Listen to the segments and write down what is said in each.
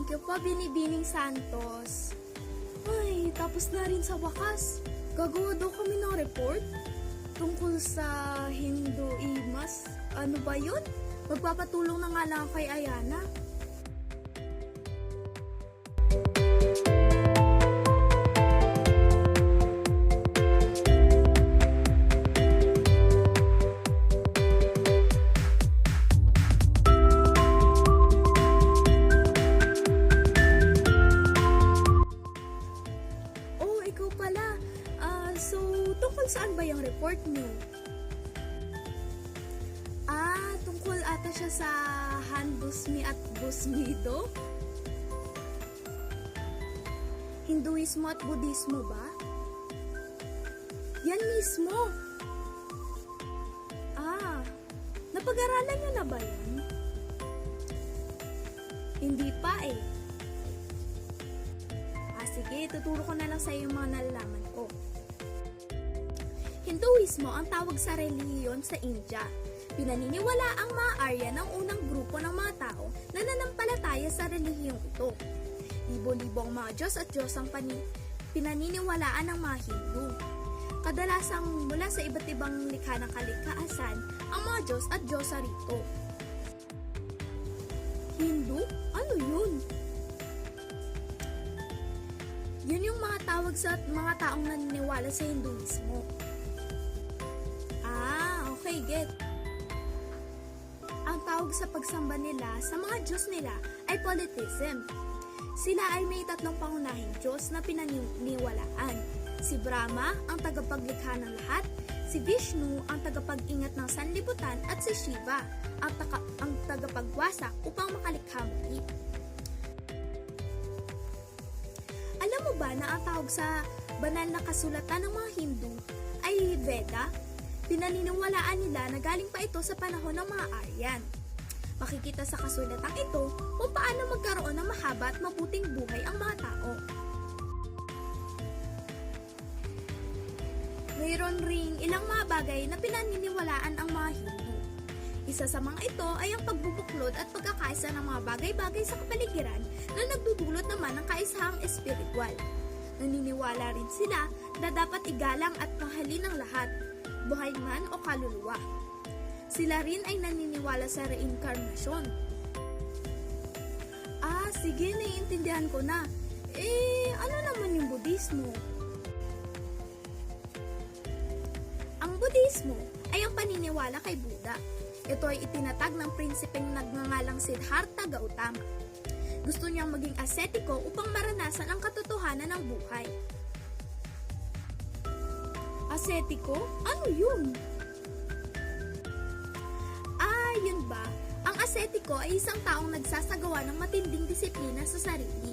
Thank you po, Binibining Santos. Ay, tapos na rin sa wakas. Gagawa daw kami ng report tungkol sa Hindu Imas. Ano ba yun? Magpapatulong na nga lang kay Ayana. Siya sa Han Busmi at Busmido? Hinduismo at Budismo ba? Yan mismo. Ah, napag-aralan niyo na ba yan? Hindi pa eh. Ah, sige, tuturo ko na lang sa iyo yung mga nalalaman ko. Hinduismo ang tawag sa relihiyon sa India. Pinaniniwala ang mga Arya ng unang grupo ng mga tao na nanampalataya sa relihiyong ito. Libo-libo ang mga Diyos at Diyos ang pani- pinaniniwalaan ng mga Hindu. Kadalasang mula sa iba't ibang likha ng kalikaasan ang mga Diyos at Diyosa rito. Hindu? Ano yun? Yun yung mga tawag sa mga taong naniniwala sa Hinduismo. Ah, okay, get. Ang tawag sa pagsamba nila sa mga Diyos nila ay polytheism. Sila ay may tatlong pangunahing Diyos na pinaniniwalaan. Si Brahma, ang tagapaglikha ng lahat, si Vishnu, ang tagapag-ingat ng sanlibutan, at si Shiva, ang, taka- ang tagapagwasak upang makalikha muli. Alam mo ba na ang tawag sa banal na kasulatan ng mga Hindu ay Veda? Pinaniniwalaan nila na galing pa ito sa panahon ng mga Aryan. Makikita sa kasulatang ito kung paano magkaroon ng mahaba at mabuting buhay ang mga tao. Mayroon ring ilang mga bagay na pinaniniwalaan ang mga Hindu. Isa sa mga ito ay ang pagbubuklod at pagkakaisa ng mga bagay-bagay sa kapaligiran na nagdudulot naman ng kaisahang espiritual. Naniniwala rin sila na dapat igalang at mahalin ng lahat, buhay man o kaluluwa. Sila rin ay naniniwala sa reincarnation. Ah, sige, naiintindihan ko na. Eh, ano naman yung Budismo? Ang Budismo ay ang paniniwala kay Buddha. Ito ay itinatag ng prinsipeng nagngangalang Siddhartha Gautama. Gusto niyang maging asetiko upang maranasan ang katotohanan ng buhay. Asetiko? Ano yun? Ah, yun ba? Ang asetiko ay isang taong nagsasagawa ng matinding disiplina sa sarili.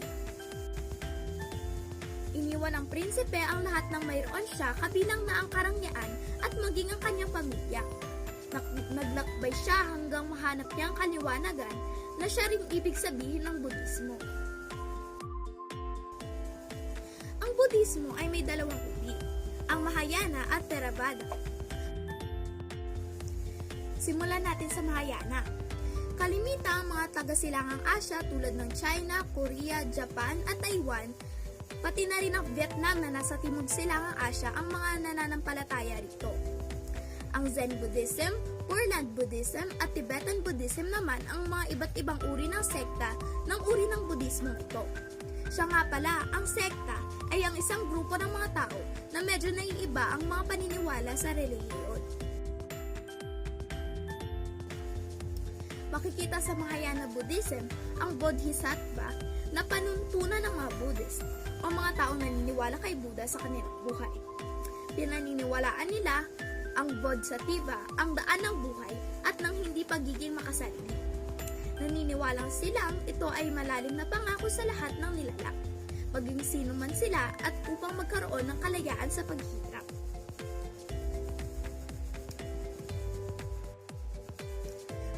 Iniwan ng prinsipe ang lahat ng mayroon siya kabilang na ang karangyaan at maging ang kanyang pamilya. Naglakbay siya hanggang mahanap niya ang kaliwanagan na siya ring ibig sabihin ng Budismo. Ang Budismo ay may dalawang uri, ang Mahayana at Theravada. Simulan natin sa Mahayana. Kalimita ang mga taga-silangang Asya tulad ng China, Korea, Japan at Taiwan, pati na rin ang Vietnam na nasa timog silangang Asya ang mga nananampalataya rito. Ang Zen Buddhism, Purland Buddhism at Tibetan Buddhism naman ang mga iba't ibang uri ng sekta ng uri ng Buddhismo ito. Siya nga pala, ang sekta ay ang isang grupo ng mga tao na medyo naiiba ang mga paniniwala sa relihiyon. Makikita sa Mahayana Buddhism ang Bodhisattva na panuntunan ng mga Buddhist o mga taong naniniwala kay Buddha sa kanilang buhay. Pinaniniwalaan nila ang Bodhisattva, ang daan ng buhay at ng hindi pagiging makasarili. Naniniwalang silang ito ay malalim na pangako sa lahat ng nilalang, maging sino man sila at upang magkaroon ng kalayaan sa paghihirap.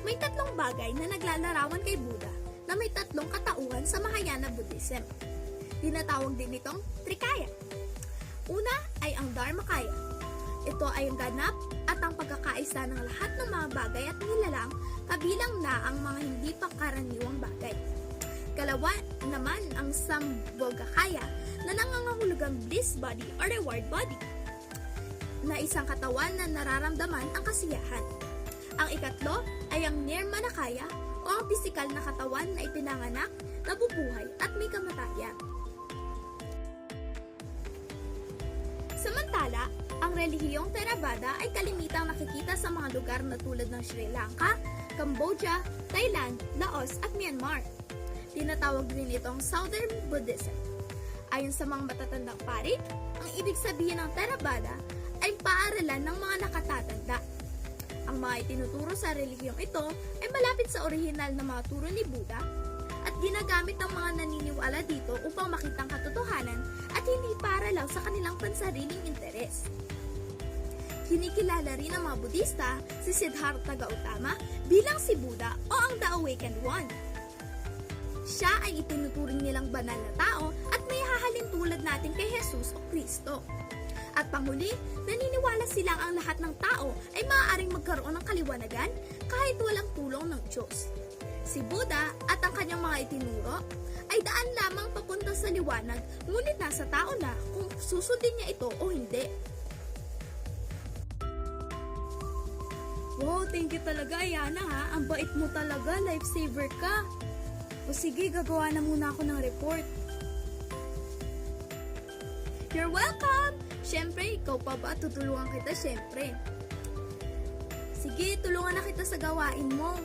May tatlong bagay na naglalarawan kay Buddha na may tatlong katauhan sa Mahayana Buddhism. Tinatawag din itong Trikaya. Una ay ang Dharmakaya. Ito ay ang ganap ang pagkakaisa ng lahat ng mga bagay at nilalang kabilang na ang mga hindi pangkaraniwang bagay. Ikalawa naman ang Sambhogakaya na nangangahulugang bliss body or reward body na isang katawan na nararamdaman ang kasiyahan. Ang ikatlo ay ang Nirmanakaya o ang pisikal na katawan na ipinanganak, nabubuhay at may kamatayan. Samantala, ang relihiyong Theravada ay kalimitang nakikita sa mga lugar na tulad ng Sri Lanka, Cambodia, Thailand, Laos at Myanmar. Tinatawag din itong Southern Buddhism. Ayon sa mga matatandang pari, ang ibig sabihin ng Theravada ay paaralan ng mga nakatatanda. Ang mga itinuturo sa relihiyong ito ay malapit sa orihinal na mga turo ni Buddha at ginagamit ng mga naniniwala dito upang makitang katotohanan at hindi para lang sa kanilang pansariling interes. Kinikilala rin ng mga Budista si Siddhartha Gautama bilang si Buddha o ang The Awakened One. Siya ay itinuturing nilang banal na tao at may hahalin tulad natin kay Jesus o Kristo. At panghuli, naniniwala silang ang lahat ng tao ay maaaring magkaroon ng kaliwanagan kahit walang tulong ng Diyos. Si Buddha at ang kanyang mga itinuro ay daan lamang papunta sa liwanag ngunit nasa tao na kung susundin niya ito o hindi. Wow, thank you talaga, Ayana ha. Ang bait mo talaga, lifesaver ka. O sige, gagawa na muna ako ng report. You're welcome! Siyempre, ikaw pa ba? Tutulungan kita, siyempre. Sige, tulungan na kita sa gawain mo.